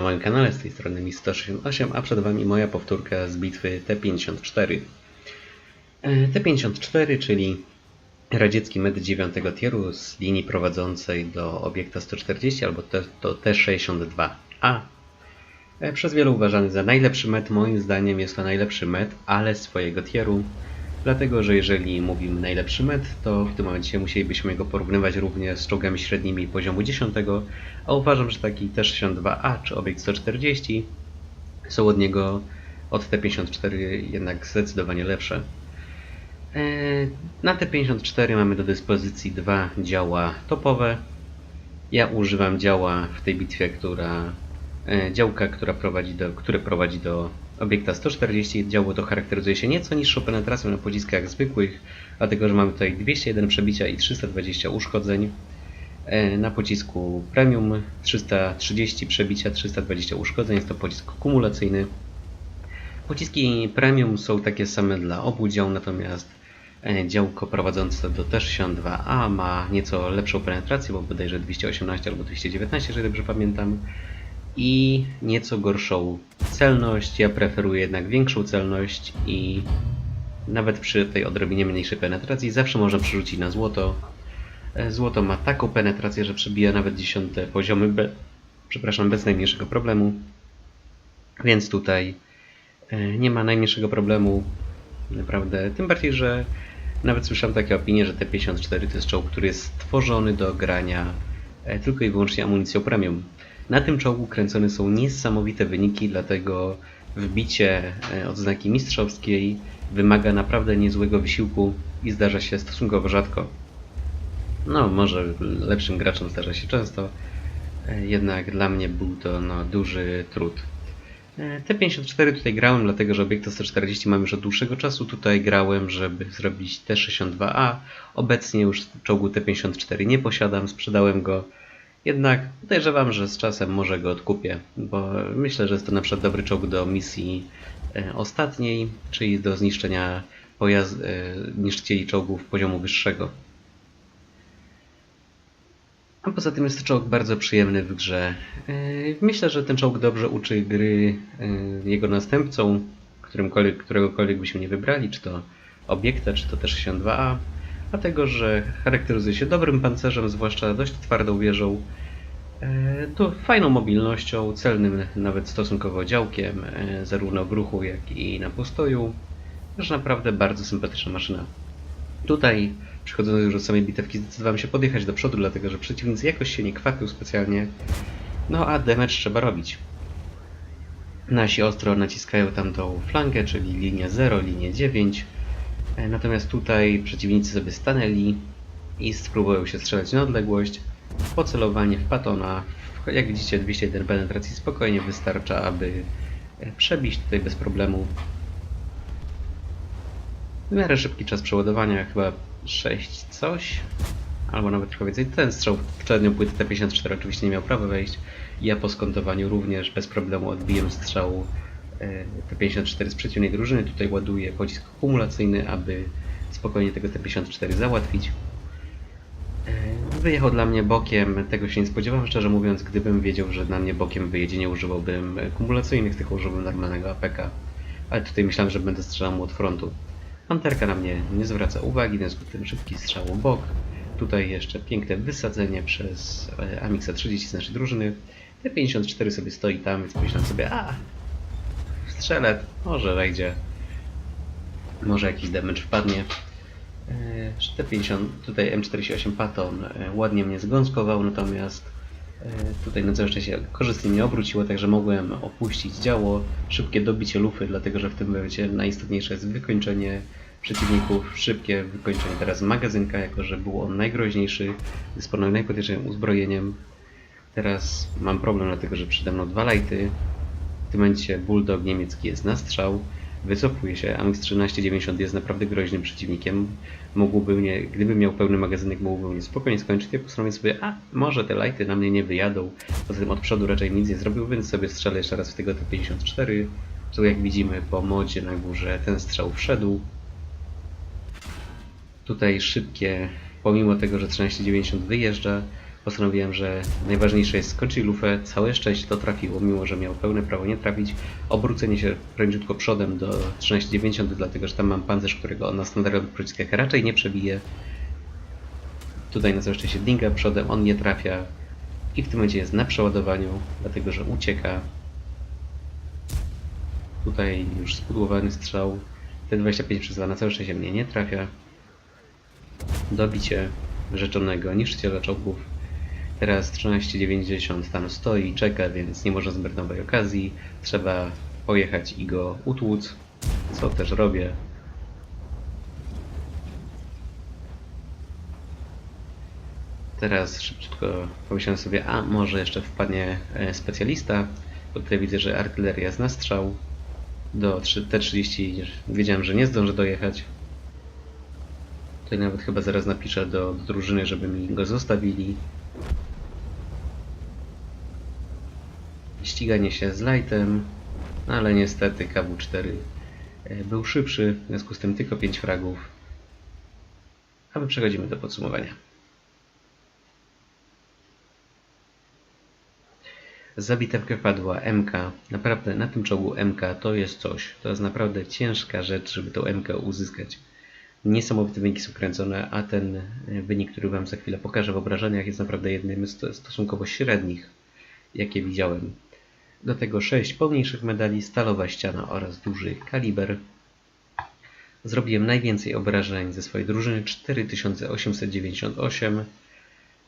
na moim kanale, z tej strony Mi168, a przed Wami moja powtórka z bitwy T-54. E, T-54, czyli radziecki med 9 tieru z linii prowadzącej do obiekta 140 albo do T-62A. E, Przez wielu uważany za najlepszy med, moim zdaniem jest to najlepszy med, ale swojego tieru. Dlatego, że jeżeli mówimy najlepszy med, to w tym momencie musielibyśmy go porównywać również z czołgami średnimi poziomu 10, a uważam, że taki T-62A czy obiekt 140 są od niego, od T-54 jednak zdecydowanie lepsze. E, Na T-54 mamy do dyspozycji dwa działa topowe. Ja używam działa w tej bitwie, która e, działka, która prowadzi do, które prowadzi do obiekta 140. Działo to charakteryzuje się nieco niższą penetracją na pociskach zwykłych, dlatego że mamy tutaj 201 przebicia i 320 uszkodzeń. E, Na pocisku premium 330 przebicia, 320 uszkodzeń, jest to pocisk kumulacyjny. Pociski premium są takie same dla obu dział, natomiast e, działko prowadzące do T-62A ma nieco lepszą penetrację, bo bodajże 218 albo 219, jeżeli dobrze pamiętam, i nieco gorszą celność. Ja preferuję jednak większą celność i nawet przy tej odrobinie mniejszej penetracji zawsze można przerzucić na złoto. E, Złoto ma taką penetrację, że przebija nawet dziesiąte poziomy, be, przepraszam, bez najmniejszego problemu. Więc tutaj e, nie ma najmniejszego problemu. Naprawdę. Tym bardziej, że nawet słyszałem takie opinie, że T-54 to jest czołg, który jest stworzony do grania e, tylko i wyłącznie amunicją premium. Na tym czołgu kręcone są niesamowite wyniki, dlatego wbicie e, odznaki mistrzowskiej wymaga naprawdę niezłego wysiłku i zdarza się stosunkowo rzadko. No, może lepszym graczom zdarza się często, e, jednak dla mnie był to no, duży trud. E, T54 tutaj grałem, dlatego że obiekta 140 mam już od dłuższego czasu. Tutaj grałem, żeby zrobić T62A. Obecnie już czołgu T54 nie posiadam, sprzedałem go. Jednak podejrzewam, że z czasem może go odkupię, bo myślę, że jest to na przykład dobry czołg do misji e, ostatniej, czyli do zniszczenia pojazd, e, niszczycieli czołgów poziomu wyższego. A poza tym jest to czołg bardzo przyjemny w grze. Yy, Myślę, że ten czołg dobrze uczy gry jego następcą, którymkolwiek, któregokolwiek byśmy nie wybrali, czy to obiekta, czy to też 62A, dlatego że charakteryzuje się dobrym pancerzem, zwłaszcza dość twardą wieżą, yy, to fajną mobilnością, celnym nawet stosunkowo działkiem, yy, zarówno w ruchu, jak i na postoju. Też naprawdę bardzo sympatyczna maszyna. Tutaj, przechodząc już do samej bitewki, zdecydowałem się podjechać do przodu, dlatego że przeciwnicy jakoś się nie kwapił specjalnie. No a damage trzeba robić. Nasi ostro naciskają tamtą flankę, czyli linię 0, linię 9. E, Natomiast tutaj przeciwnicy sobie stanęli i spróbują się strzelać na odległość. Pocelowanie w patona, jak widzicie 201 penetracji spokojnie wystarcza, aby e, przebić tutaj bez problemu. W miarę szybki czas przeładowania, chyba 6 coś, albo nawet trochę więcej. Ten strzał w czarnią płytę T54 oczywiście nie miał prawa wejść. Ja po skontowaniu również bez problemu odbiłem strzał T54 z przeciwnej drużyny. Tutaj ładuję pocisk kumulacyjny, aby spokojnie tego T54 załatwić. E, Wyjechał dla mnie bokiem, tego się nie spodziewałem, szczerze mówiąc, gdybym wiedział, że na mnie bokiem wyjedzie, nie używałbym e, kumulacyjnych, tylko używałbym normalnego APK. Ale tutaj myślałem, że będę strzelał mu od frontu. Panterka na mnie nie zwraca uwagi, w związku z tym szybki strzał w bok. Tutaj jeszcze piękne wysadzenie przez e, Amixa 30 z naszej drużyny. T54 sobie stoi tam, więc myślałem sobie, a strzelę, może wejdzie. Może jakiś damage wpadnie. E, T50, tutaj M48 Patton e, ładnie mnie zgąskował, natomiast e, tutaj na całe szczęście korzystnie mnie obróciło, także mogłem opuścić działo. Szybkie dobicie lufy, dlatego że w tym momencie najistotniejsze jest wykończenie przeciwników, szybkie wykończenie teraz magazynka, jako że był on najgroźniejszy, dysponuje najpotężniejszym uzbrojeniem. Teraz mam problem, dlatego że przede mną dwa lighty. W tym momencie Bulldog niemiecki jest na strzał. Wycofuje się. Amix 1390 jest naprawdę groźnym przeciwnikiem. Mógłby mnie, gdybym miał pełny magazynek, mógłby mnie spokojnie skończyć. Ja postanowiłem sobie, a może te lighty na mnie nie wyjadą. Poza tym od przodu raczej nic nie zrobił, więc sobie strzelę jeszcze raz w tego T54. Tu jak widzimy po modzie na górze ten strzał wszedł. Tutaj szybkie, pomimo tego, że 1390 wyjeżdża, postanowiłem, że najważniejsze jest skończyć lufę. Całe szczęście to trafiło, mimo że miał pełne prawo nie trafić. Obrócenie się prędziutko przodem do 13,90, dlatego że tam mam pancerz, którego na standardowych pociskach raczej nie przebije. Tutaj na całe szczęście Dinga przodem, on nie trafia. I w tym momencie jest na przeładowaniu, dlatego że ucieka. Tutaj już spudłowany strzał. T25 przez 2 na całe szczęście mnie nie trafia. Dobicie rzeczonego niszczyciela czołgów. Teraz 13,90 tam stoi i czeka, więc nie można zbyt nowej okazji. Trzeba pojechać i go utłuc, co też robię. Teraz szybciutko pomyślałem sobie, a może jeszcze wpadnie e, specjalista, bo tutaj widzę, że artyleria jest na strzał. Do 3 T30 wiedziałem, że nie zdążę dojechać. Tutaj nawet chyba zaraz napiszę do, do drużyny, żeby mi go zostawili. Ściganie się z lightem, no ale niestety KW4 e, był szybszy, w związku z tym tylko 5 fragów. A my przechodzimy do podsumowania. Za bitewkę padła MK. Naprawdę na tym czołgu MK to jest coś. To jest naprawdę ciężka rzecz, żeby tą MK uzyskać. Niesamowite wyniki są kręcone, a ten e, wynik, który Wam za chwilę pokażę w obrażeniach, jest naprawdę jednym z sto- stosunkowo średnich, jakie widziałem. Do tego 6 pełniejszych medali, stalowa ściana oraz duży kaliber. Zrobiłem najwięcej obrażeń ze swojej drużyny 4898,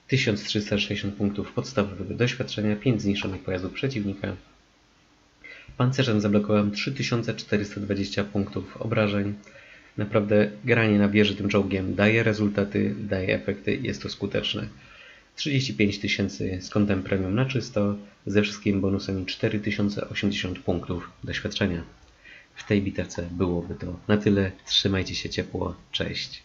1360 punktów podstawowego doświadczenia, 5 zniszczonych pojazdów przeciwnika. Pancerzem zablokowałem 3420 punktów obrażeń. Naprawdę granie na wieży tym czołgiem daje rezultaty, daje efekty, jest to skuteczne. 35 tysięcy z kątem premium na czysto, ze wszystkimi bonusami 4080 punktów doświadczenia. W tej bitewce byłoby to na tyle. Trzymajcie się ciepło, cześć.